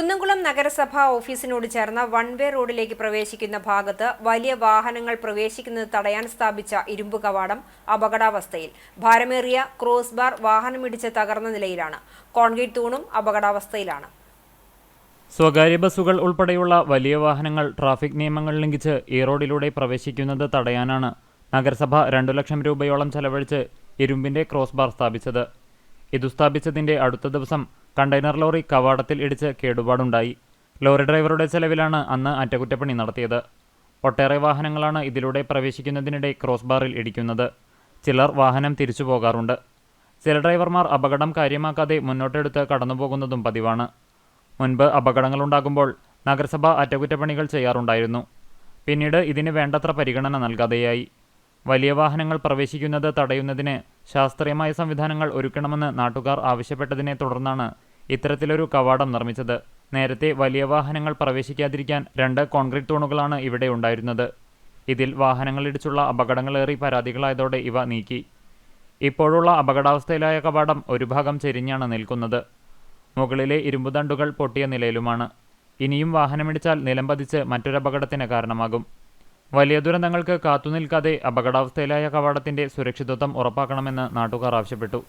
കുന്നംകുളം നഗരസഭാ ഓഫീസിനോട് ചേർന്ന one way റോഡിലേക്ക് പ്രവേശിക്കുന്ന ഭാഗത്ത് വലിയ വാഹനങ്ങൾ പ്രവേശിക്കുന്നത് തടയാൻ സ്ഥാപിച്ച ഇരുമ്പ് കവാടം അപകടാവസ്ഥയിൽ. ഭാരമേറിയ ക്രോസ് ബാർ വാഹനമിടിച്ച് തകർന്ന നിലയിലാണ്. കോൺക്രീറ്റ് തൂണും അപകടാവസ്ഥയിലാണ്. സ്വകാര്യ ബസ്സുകൾ ഉൾപ്പെടെയുള്ള വലിയ വാഹനങ്ങൾ ട്രാഫിക് നിയമങ്ങൾ ലംഘിച്ച് ഈ റോഡിലൂടെ പ്രവേശിക്കുന്നത് തടയാനാണ് നഗരസഭ രണ്ടു ലക്ഷം രൂപയോളം ചെലവഴിച്ച് ഇരുമ്പിന്റെ ക്രോസ് ബാർ സ്ഥാപിച്ചത്. ഇതു സ്ഥാപിച്ചതിന്റെ അടുത്ത ദിവസം കണ്ടെയ്നർ ലോറി കവാടത്തിൽ ഇടിച്ച് കേടുപാടുണ്ടായി. ലോറി ഡ്രൈവറുടെ ചെലവിലാണ് അന്ന് അറ്റകുറ്റപ്പണി നടത്തിയത്. ഒട്ടേറെ വാഹനങ്ങളാണ് ഇതിലൂടെ പ്രവേശിക്കുന്നതിനിടെ ക്രോസ് ബാറിൽ ഇടിക്കുന്നത്. ചിലർ വാഹനം തിരിച്ചു പോകാറുണ്ട്. ചില ഡ്രൈവർമാർ അപകടം കാര്യമാക്കാതെ മുന്നോട്ടെടുത്ത് കടന്നുപോകുന്നതും പതിവാണ്. മുൻപ് അപകടങ്ങളുണ്ടാകുമ്പോൾ നഗരസഭ അറ്റകുറ്റപ്പണികൾ ചെയ്യാറുണ്ടായിരുന്നു. പിന്നീട് ഇതിന് വേണ്ടത്ര പരിഗണന നൽകാതെയായി. വലിയ വാഹനങ്ങൾ പ്രവേശിക്കുന്നത് തടയുന്നതിന് ശാസ്ത്രീയമായ സംവിധാനങ്ങൾ ഒരുക്കണമെന്ന് നാട്ടുകാർ ആവശ്യപ്പെട്ടതിനെ തുടർന്നാണ് ഇത്തരത്തിലൊരു കവാടം നിർമ്മിച്ചത്. നേരത്തെ വലിയ വാഹനങ്ങൾ പ്രവേശിക്കാതിരിക്കാൻ രണ്ട് കോൺക്രീറ്റ് തൂണുകളാണ് ഇവിടെ ഉണ്ടായിരുന്നത്. ഇതിൽ വാഹനങ്ങളിടിച്ചുള്ള അപകടങ്ങളേറി പരാതികളായതോടെ ഇവ നീക്കി. ഇപ്പോഴുള്ള അപകടാവസ്ഥയിലായ കവാടം ഒരു ഭാഗം ചെരിഞ്ഞാണ് നിൽക്കുന്നത്. മുകളിലെ ഇരുമ്പുദണ്ടുകൾ പൊട്ടിയ നിലയിലുമാണ്. ഇനിയും വാഹനമിടിച്ചാൽ നിലംപതിച്ച് മറ്റൊരപകടത്തിന് കാരണമാകും. വലിയ ദുരന്തങ്ങൾക്ക് കാത്തുനിൽക്കാതെ അപകടാവസ്ഥയിലായ കവാടത്തിന്റെ സുരക്ഷിതത്വം ഉറപ്പാക്കണമെന്ന് നാട്ടുകാർ ആവശ്യപ്പെട്ടു